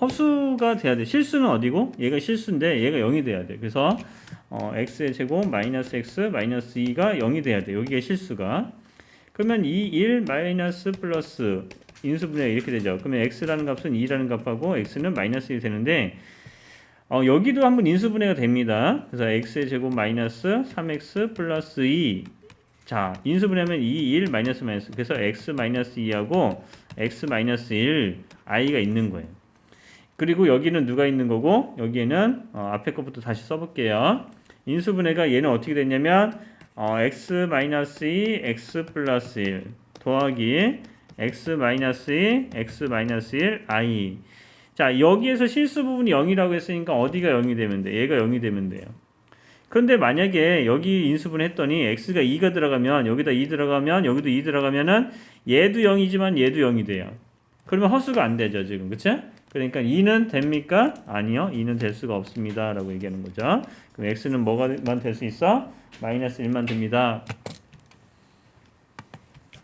허수가 돼야 돼. 실수는 어디고? 얘가 실수인데 얘가 0이 돼야 돼. 그래서 어, x의 제곱 마이너스 x 마이너스 2가 0이 돼야 돼. 여기가 실수가. 그러면 이1 마이너스 플러스 인수분해 이렇게 되죠. 그러면 x라는 값은 2라는 값하고 x는 마이너스 1이 되는데 어, 여기도 한번 인수분해가 됩니다. 그래서 x의 제곱 마이너스 3x 플러스 2. 자, 인수분해하면 2, 1 마이너스 마이너스. 그래서 x 마이너스 2하고 x 마이너스 1 i가 있는 거예요. 그리고 여기는 누가 있는 거고 여기에는 어, 앞에 것부터 다시 써볼게요. 인수분해가 얘는 어떻게 됐냐면 어, x 마이너스 2 x 플러스 1 더하기 x 마이너스 2 x 마이너스 1 i 자 여기에서 실수 부분이 0이라고 했으니까 어디가 0이 되면 돼? 얘가 0이 되면 돼요. 그런데 만약에 여기 인수분 했더니 x가 2가 들어가면 여기다 2 들어가면 여기도 2 들어가면은 얘도 0이지만 얘도 0이 돼요. 그러면 허수가 안 되죠 지금 그치? 그러니까 2는 됩니까? 아니요 2는 될 수가 없습니다 라고 얘기하는 거죠 그럼 x는 뭐가만 될 수 있어? 마이너스 1만 됩니다